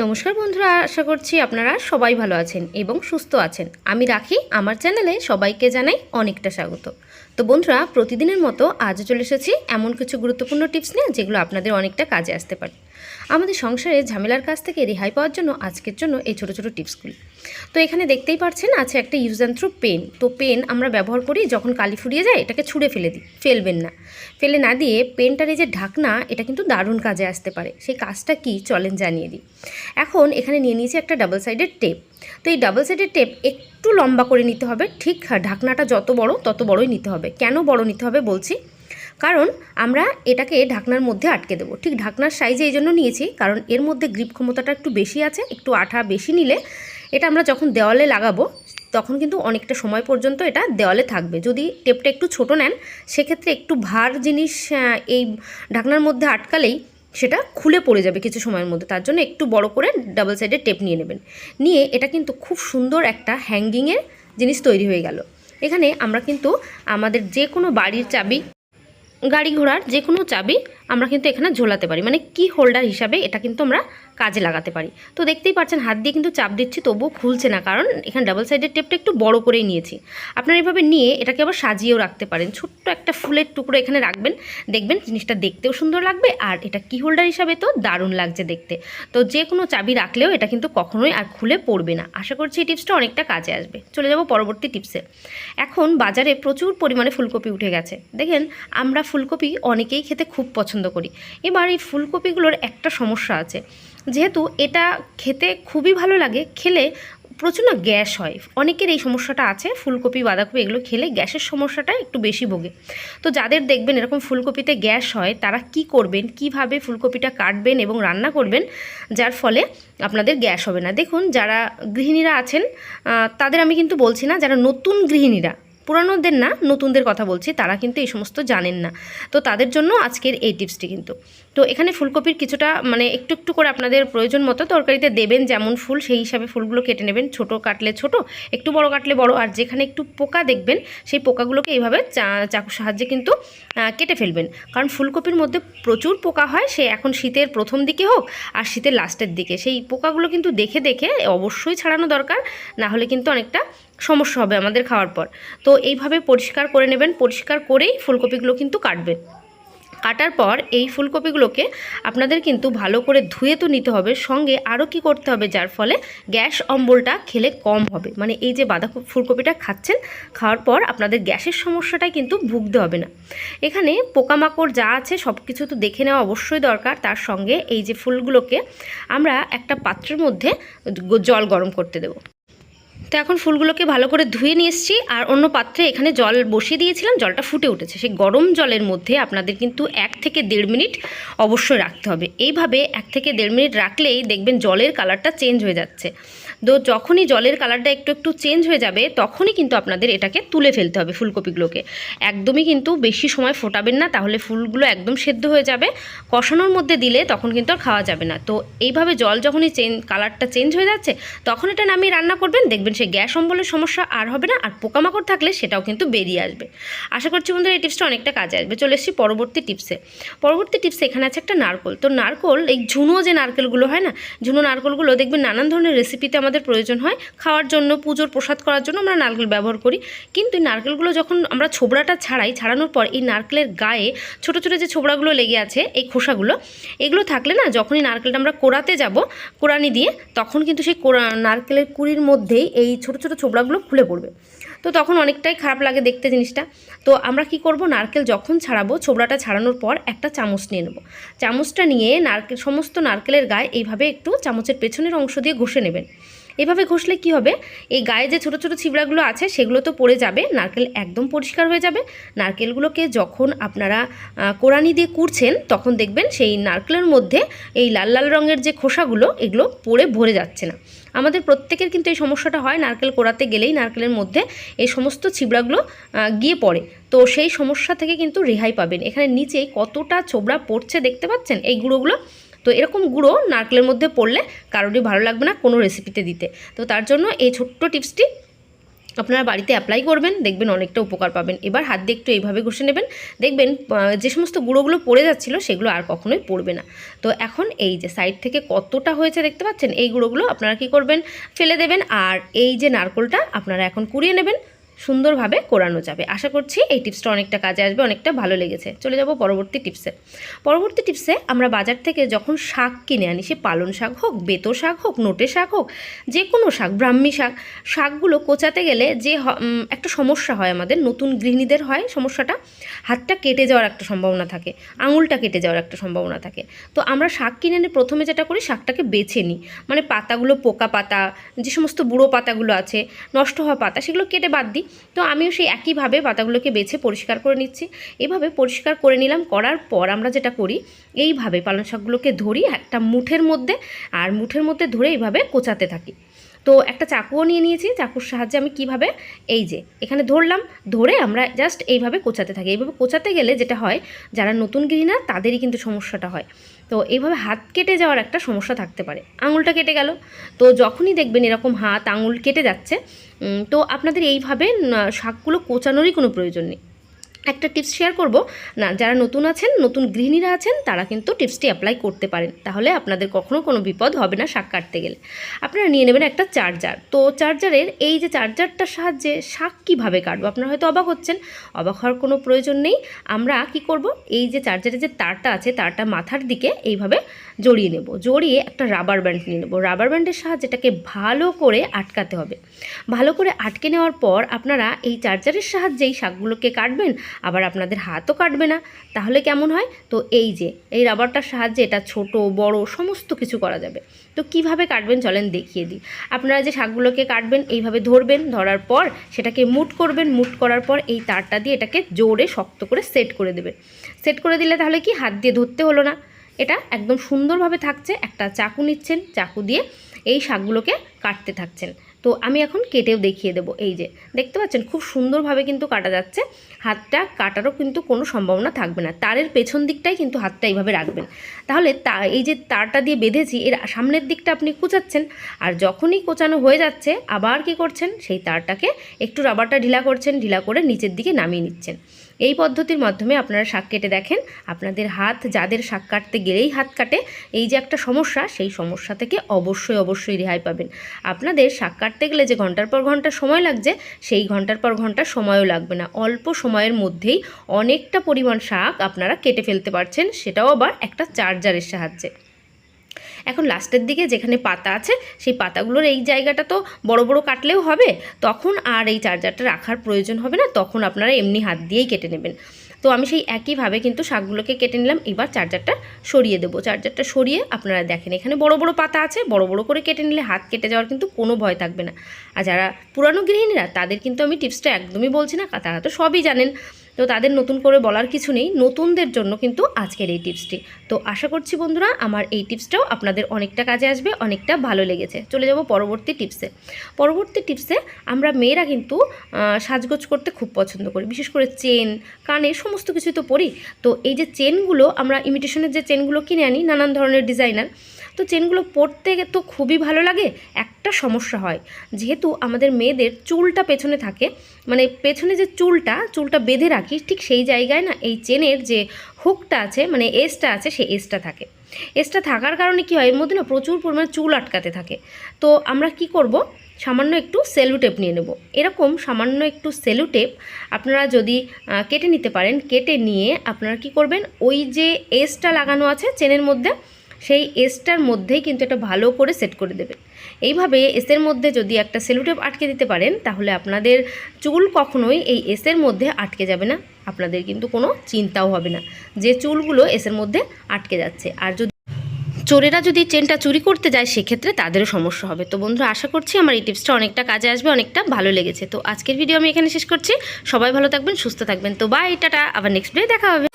নমস্কার বন্ধুরা, আশা করছি আপনারা সবাই ভালো আছেন এবং সুস্থ আছেন। আমি রাখি, আমার চ্যানেলে সবাইকে জানাই অনেকটা স্বাগত। তো বন্ধুরা, প্রতিদিনের মতো আজও চলে এসেছি এমন কিছু গুরুত্বপূর্ণ টিপস নিয়ে যেগুলো আপনাদের অনেকটা কাজে আসতে পারে। আমাদের সংসারে ঝামেলার কাছ থেকে রেহাই পাওয়ার জন্য আজকের জন্য এই ছোটো ছোটো টিপসগুলি। তো এখানে দেখতেই পাচ্ছেন আছে একটা ইউজ অ্যান্ড থ্রু পেন তো পেন আমরা ব্যবহার করি যখন কালি ফুরিয়ে যায়, এটাকে ছুঁড়ে ফেলে দিই, ফেলবেন না। ফেলে না দিয়ে পেনটার এই যে ঢাকনা, এটা কিন্তু দারুণ কাজে আসতে পারে। সেই কাজটা কি চলেন জানিয়ে দিই। এখন এখানে নিয়ে নিয়েছি একটা ডাবল সাইডের টেপ তো এই ডাবল সাইডের টেপ একটু লম্বা করে নিতে হবে, ঠিক ঢাকনাটা যত বড় তত বড়ই নিতে হবে। কেন বড় নিতে হবে বলছি? কারণ আমরা এটাকে ঢাকনার মধ্যে আটকে দেবো। ঠিক ঢাকনার সাইজে এই জন্য নিয়েছি, কারণ এর মধ্যে গ্রিপ ক্ষমতাটা একটু বেশি আছে, একটু আঠা বেশি নিলে এটা আমরা যখন দেওয়ালে লাগাবো, তখন কিন্তু অনেকটা সময় পর্যন্ত এটা দেওয়ালে থাকবে। যদি টেপটা একটু ছোট নেন, সেক্ষেত্রে একটু ভার জিনিস এই ঢাকনার মধ্যে আটকালেই সেটা খুলে পড়ে যাবে কিছু সময়ের মধ্যে। তার জন্য একটু বড় করে ডাবল সাইডের টেপ নিয়ে নেবেন। নিয়ে এটা কিন্তু খুব সুন্দর একটা হ্যাঙ্গিংয়ের জিনিস তৈরি হয়ে গেল। এখানে আমরা কিন্তু আমাদের যে কোনো বাড়ির চাবি গাড়ি ঘোড়ার যে কোনো চাবি আমরা কিন্তু এখানে ঝোলাতে পারি। মানে কি হোল্ডার হিসাবে এটা কিন্তু আমরা কাজে লাগাতে পারি। তো দেখতেই পাচ্ছেন হাত দিয়ে কিন্তু চাপ দিচ্ছি, তবুও খুলছে না, কারণ এখানে ডাবল সাইডের টেপটা একটু বড় করেই নিয়েছি। আপনারা এভাবে নিয়ে এটাকে আবার সাজিয়েও রাখতে পারেন। ছোট্ট একটা ফুলের টুকরো এখানে রাখবেন। দেখবেন জিনিসটা দেখতেও সুন্দর লাগবে, আর এটা কি হোল্ডার হিসাবে তো দারুণ লাগছে দেখতে। তো যে কোনো চাবি রাখলেও এটা কিন্তু কখনোই আর খুলে পড়বে না। আশা করছি এই টিপসটা অনেকটা কাজে আসবে। চলে যাব পরবর্তী টিপসে এখন বাজারে প্রচুর পরিমাণে ফুলকপি উঠে গেছে। দেখেন, আমরা ফুলকপি অনেকেই খেতে খুব পছন্দ করি। এবার এই ফুলকপিগুলোর একটা সমস্যা আছে। যেহেতু এটা খেতে খুবই ভালো লাগে, খেলে প্রচুর গ্যাস হয়। অনেকের এই সমস্যাটা আছে, ফুলকপি, বাঁধাকপি এগুলো খেলে গ্যাসের সমস্যাটা একটু বেশি ভোগে। তো যাদের দেখবেন এরকম ফুলকপিতে গ্যাস হয়, তারা কি করবেন, কীভাবে ফুলকপিটা কাটবেন এবং রান্না করবেন, যার ফলে আপনাদের গ্যাস হবে না। দেখুন, যারা গৃহিণীরা আছেন তাদের আমি কিন্তু বলছি না, যারা নতুন গৃহিণীরা পুরানোদের না, নতুনদের কথা বলছি, তারা কিন্তু এই সমস্ত জানেন না। তো তাদের জন্য আজকের এই টিপসটি কিন্তু। তো এখানে ফুলকপির কিছুটা মানে একটু একটু করে আপনাদের প্রয়োজন মতো তরকারিতে দেবেন, যেমন ফুল, সেই হিসাবে ফুলগুলো কেটে নেবেন, ছোট কাটলে ছোট, একটু বড় কাটলে বড়, আর যেখানে একটু পোকা দেখবেন, সেই পোকাগুলোকে এইভাবে চাকুর সাহায্যে কিন্তু কেটে ফেলবেন। কারণ ফুলকপির মধ্যে প্রচুর পোকা হয়, সে এখন শীতের প্রথম দিকে হোক, আর শীতের লাস্টের দিকে। সেই পোকাগুলো কিন্তু দেখে দেখে অবশ্যই ছাড়ানো দরকার, না হলে কিন্তু অনেকটা সমস্যা হবে আমাদের খাওয়ার পর। তো এইভাবে পরিষ্কার করে নেবেন, পরিষ্কার করেই ফুলকপিগুলো কিন্তু কাটবেন। কাটার পর এই ফুলকপিগুলোকে আপনাদের কিন্তু ভালো করে ধুয়ে তো নিতে হবে, সঙ্গে আরও কি করতে হবে যার ফলে গ্যাস অম্বলটা খেলে কম হবে। মানে এই যে বাঁধা ফুলকপিটা খাচ্ছেন, খাওয়ার পর আপনাদের গ্যাসের সমস্যাটাই কিন্তু ভুগতে হবে না। এখানে পোকামাকড় যা আছে সব কিছু তো দেখে নেওয়া অবশ্যই দরকার, তার সঙ্গে এই যে ফুলগুলোকে আমরা একটা পাত্রের মধ্যে জল গরম করতে দেবো। তো এখন ফুলগুলোকে ভালো করে ধুয়ে নিয়ে এসেছি। আর অন্য পাত্রে এখানে জল বসিয়ে দিয়েছিলাম, জলটা ফুটে উঠেছে। সেই গরম জলের মধ্যে আপনাদের কিন্তু এক থেকে দেড় মিনিট অবশ্যই রাখতে হবে। এইভাবে এক থেকে দেড় মিনিট রাখলেই দেখবেন জলের কালারটা চেঞ্জ হয়ে যাচ্ছে। তো যখনই জলের কালারটা একটু একটু চেঞ্জ হয়ে যাবে, তখনই কিন্তু আপনাদের এটাকে তুলে ফেলতে হবে ফুলকপিগুলোকে। একদমই কিন্তু বেশি সময় ফোটাবেন না, তাহলে ফুলগুলো একদম সেদ্ধ হয়ে যাবে। কষানোর মধ্যে দিলে তখন কিন্তু আর খাওয়া যাবে না। তো এইভাবে জল যখনই চেঞ্জ কালারটা চেঞ্জ হয়ে যাচ্ছে, তখন এটা নামিয়ে রান্না করবেন। দেখবেন সেই গ্যাস অম্বলের সমস্যা আর হবে না, আর পোকামাকড় থাকলে সেটাও কিন্তু বেরিয়ে আসবে। আশা করছি বন্ধুরা এই টিপসটা অনেকটা কাজে আসবে। চলে এসেছি পরবর্তী টিপসে। পরবর্তী টিপসে এখানে আছে একটা নারকোল। তো নারকোল, এই ঝুনো যে নারকেলগুলো হয় না, ঝুনো নারকোলগুলো দেখবেন নানান ধরনের রেসিপিতে আমাদের প্রয়োজন হয় খাওয়ার জন্য, পুজোর প্রসাদ করার জন্য আমরা নারকেল ব্যবহার করি। কিন্তু এই নারকেলগুলো যখন আমরা ছোবড়াটা ছাড়াই, ছাড়ানোর পর এই নারকেলের গায়ে ছোট ছোট যে ছোবড়াগুলো লেগে আছে, এই খোসাগুলো, এগুলো থাকলে না যখনই নারকেলটা আমরা কোড়াতে যাব, কোড়ানি দিয়ে, তখন কিন্তু সেই কোড়া, নারকেলের কুড়ির মধ্যেই এই ছোট ছোট ছোবড়াগুলো খুলে পড়বে। তো তখন অনেকটাই খারাপ লাগে দেখতে জিনিসটা। তো আমরা কি করব, নারকেল যখন ছাড়াবো, ছোবড়াটা ছাড়ানোর পর একটা চামচ নিয়ে নেব। চামচটা নিয়ে নারকেল, সমস্ত নারকেলের গায়ে এইভাবে একটু চামচের পেছনের অংশ দিয়ে ঘষে নেবেন। এভাবে ঘষলে কি হবে? এই গায়ে যে ছোট ছোট ছিবড়াগুলো আছে, সেগুলো তো পড়ে যাবে, নারকেল একদম পরিষ্কার হয়ে যাবে। নারকেলগুলোকে যখন আপনারা কোড়ানি দিয়ে কুড়ছেন, তখন দেখবেন সেই নারকেলের মধ্যে এই লাল লাল রঙের যে খোসাগুলো, এগুলো পড়ে ভরে যাচ্ছে না। আমাদের প্রত্যেকের কিন্তু এই সমস্যাটা হয়, নারকেল কোড়াতে গেলেই নারকেলের মধ্যে এই সমস্ত ছিবড়াগুলো গিয়ে পড়ে। তো সেই সমস্যা থেকে কিন্তু রেহাই পাবেন। এখানে নিচে কতটা ছোবড়া পড়ছে দেখতে পাচ্ছেন? এই গুঁড়োগুলো তো এরকম গুঁড়ো নারকেলের মধ্যে পড়লে কারোরই ভালো লাগবে না কোনো রেসিপিতে দিতে। তো তার জন্য এই ছোট্ট টিপসটি আপনারা বাড়িতে অ্যাপ্লাই করবেন, দেখবেন অনেকটা উপকার পাবেন। এবার হাত দিয়ে একটু এইভাবে ঘষে নেবেন। দেখবেন যে সমস্ত গুঁড়োগুলো পড়ে যাচ্ছিল সেগুলো আর কখনোই পড়বে না। তো এখন এই যে সাইড থেকে কতটা হয়েছে দেখতে পাচ্ছেন? এই গুঁড়োগুলো আপনারা কি করবেন? ফেলে দেবেন। আর এই যে নারকোলটা আপনারা এখন কুড়িয়ে নেবেন। সুন্দরভাবে কোরানো যাবে। আশা করছি এই টিপসটা অনেকটা কাজে আসবে, অনেকটা ভালো লেগেছে। চলে যাব পরবর্তী টিপসে। পরবর্তী টিপসে আমরা বাজার থেকে যখন শাক কিনে আনি, সে পালন শাক হোক, বেতো শাক হোক, নোটে শাক হোক যে কোনো শাক, ব্রাহ্মী শাক, শাকগুলো কোচাতে গেলে যে একটা সমস্যা হয় আমাদের, নতুন গৃহিণীদের হয় সমস্যাটা, হাতটা কেটে যাওয়ার একটা সম্ভাবনা থাকে, আঙুলটা কেটে যাওয়ার একটা সম্ভাবনা থাকে। তো আমরা শাক কিনে এনে প্রথমে যেটা করি, শাকটাকে বেছে নিই। মানে পাতাগুলো পোকা পাতা, যে সমস্ত বুড়ো পাতাগুলো আছে, নষ্ট হওয়া পাতা, সেগুলো কেটে বাদ দিই। তো আমিও সেই একইভাবে পাতাগুলোকে বেছে পরিষ্কার করে নিচ্ছি। এভাবে পরিষ্কার করে নিলাম, করার পর আমরা যেটা করি, এইভাবে পালং শাকগুলোকে ধরি একটা মুঠের মধ্যে, আর মুঠের মধ্যে ধরে এইভাবে কোচাতে থাকি। তো একটা চাকুও নিয়ে নিয়েছি, চাকুর সাহায্যে আমি কীভাবে, এই যে, এখানে ধরলাম, ধরে আমরা জাস্ট এইভাবে কোচাতে থাকি। এইভাবে কোচাতে গেলে যেটা হয়, যারা নতুন গৃহিণা, তাদেরই কিন্তু সমস্যাটা হয়। তো এইভাবে হাত কেটে যাওয়ার একটা সমস্যা থাকতে পারে। আঙুলটা কেটে গেল। তো যখনই দেখবেন এরকম হাত, আঙুল কেটে যাচ্ছে তো আপনাদের এইভাবে শাকগুলো কোচানোরই কোনো প্রয়োজন নেই। একটা টিপস শেয়ার করব। না, যারা নতুন আছেন, নতুন গৃহিণীরা আছেন, তারা কিন্তু টিপসটি অ্যাপ্লাই করতে পারেন। তাহলে আপনাদের কখনো কোনো বিপদ হবে না শাক কাটতে গেলে। আপনারা নিয়ে নেবেন একটা চার্জার তো চার্জারের এই যে চার্জারটার সাহায্যে শাক কীভাবে কাটবো? আপনারা হয়তো অবাক হচ্ছেন। অবাক হওয়ার কোনো প্রয়োজন নেই। আমরা কি করব? এই যে চার্জারের যে তারটা আছে, তারটা মাথার দিকে এইভাবে জড়িয়ে নেব। জড়িয়ে একটা রাবার ব্যান্ড নিয়ে নেব। রাবার ব্যান্ডের সাহায্যে এটাকে ভালো করে আটকাতে হবে। ভালো করে আটকে নেওয়ার পর আপনারা এই চার্জারের সাহায্যেই শাকগুলোকে কাটবেন। আবার আপনাদের হাতও কাটবে না। তাহলে কেমন হয়? তো এই যে, এই রাবারটার সাহায্যে এটা ছোট, বড়, সমস্ত কিছু করা যাবে। তো কীভাবে কাটবেন চলেন দেখিয়ে দিই। আপনারা যে শাকগুলোকে কাটবেন, এইভাবে ধরবেন, ধরার পর সেটাকে মুট করবেন। মুট করার পর এই তারটা দিয়ে এটাকে জোরে শক্ত করে সেট করে দেবেন। সেট করে দিলে তাহলে কি হাত দিয়ে ধরতে হলো না? এটা একদম সুন্দরভাবে থাকছে। একটা চাকু নিচ্ছেন, চাকু দিয়ে এই শাকগুলোকে কাটতে থাকছেন। তো আমি এখন কেটেও দেখিয়ে দেবো। এই যে, দেখতে পাচ্ছেন খুব সুন্দরভাবে কিন্তু কাটা যাচ্ছে। হাতটা কাটারও কিন্তু কোনো সম্ভাবনা থাকবে না। তারের পেছন দিকটাই কিন্তু হাতটা এইভাবে রাখবেন। তাহলে তা, এই যে তারটা দিয়ে বেঁধেছি, এর সামনের দিকটা আপনি কুচাচ্ছেন আর যখনই কোচানো হয়ে যাচ্ছে, আবার কি করছেন? সেই তারটাকে একটু রাবারটা ঢিলা করছেন, ঢিলা করে নিচের দিকে নামিয়ে নিচ্ছেন। এই পদ্ধতির মাধ্যমে আপনারা শাক কেটে দেখেন। আপনাদের হাত, যাদের শাক কাটতে গেলেই হাত কাটে, এই যে একটা সমস্যা, সেই সমস্যা থেকে অবশ্যই অবশ্যই রেহাই পাবেন। আপনাদের শাক কাটতে গেলে যে ঘণ্টার পর ঘণ্টা সময় লাগছে, সেই ঘণ্টার পর ঘণ্টা সময়ও লাগবে না। অল্প সময়ের মধ্যেই অনেকটা পরিমাণ শাক আপনারা কেটে ফেলতে পারছেন, সেটাও আবার একটা চার্জারের সাহায্যে। এখন লাস্টের দিকে যেখানে পাতা আছে, সেই পাতাগুলোর এই জায়গাটা তো বড় বড় কাটলেও হবে। তখন আর এই চার্জারটা রাখার প্রয়োজন হবে না, তখন আপনারা এমনি হাত দিয়েই কেটে নেবেন। তো আমি সেই একইভাবে কিন্তু শাকগুলোকে কেটে নিলাম, এবার চার্জারটা সরিয়ে দেবো। চার্জারটা সরিয়ে আপনারা দেখেন, এখানে বড় বড় পাতা আছে, বড় বড় করে কেটে নিলে হাত কেটে যাওয়ার কিন্তু কোনো ভয় থাকবে না। আর যারা পুরানো গৃহিণীরা, তাদের কিন্তু আমি টিপসটা একদমই বলছি না, তারা তো সবই জানেন। তো তাদের নতুন করে বলার কিছু নেই, নতুনদের জন্য কিন্তু আজকের এই টিপসটি। তো আশা করছি বন্ধুরা, আমার এই টিপসটাও আপনাদের অনেকটা কাজে আসবে, অনেকটা ভালো লেগেছে। চলে যাব পরবর্তী টিপসে। পরবর্তী টিপসে আমরা মেয়েরা কিন্তু সাজগোজ করতে খুব পছন্দ করি। বিশেষ করে চেন, কানে সমস্ত কিছুই তো পরি। তো এই যে চেনগুলো, আমরা ইমিটেশনের যে চেনগুলো কিনে আনি, নানান ধরনের ডিজাইনার তো চেনগুলো পরতে তো খুবই ভালো লাগে, একটা সমস্যা হয়। যেহেতু আমাদের মেয়েদের চুলটা পেছনে থাকে মানে পেছনে যে চুলটা চুলটা বেঁধে রাখি, ঠিক সেই জায়গায় না এই চেনের যে হুকটা আছে মানে এসটা আছে, সেই এসটা থাকে। এসটা থাকার কারণে কি হয়, এর মধ্যে না প্রচুর পরিমাণে চুল আটকাতে থাকে। তো আমরা কি করব, সামান্য একটু সেলুটেপ নিয়ে নেব। এরকম সামান্য একটু সেলুটেপ আপনারা যদি কেটে নিতে পারেন, কেটে নিয়ে আপনারা কি করবেন, ওই যে এসটা লাগানো আছে চেনের মধ্যে এসটার মধ্যেই কিন্তু এটা ভালো করে সেট করে দেবেন এইভাবে এসের মধ্যে যদি একটা সেলুটেপ আটকে দিতে পারেন, তাহলে আপনাদের চুল কখনোই এই এসের মধ্যে আটকে যাবে না। আপনাদের কিন্তু কোনো চিন্তাও হবে না যে চুলগুলো এসের মধ্যে আটকে যাচ্ছে। আর যদি চোরেরা যদি চেনটা চুরি করতে যায়, সেক্ষেত্রে তাদেরও সমস্যা হবে। তো বন্ধুরা, আশা করছি আমার এই টিপসটা অনেকটা কাজে আসবে, অনেকটা ভালো লেগেছে। তো আজকের ভিডিও আমি এখানে শেষ করছি। সবাই ভালো থাকবেন, সুস্থ থাকবেন। তো বাই টাটা। আবার নেক্সট ডে দেখা হবে।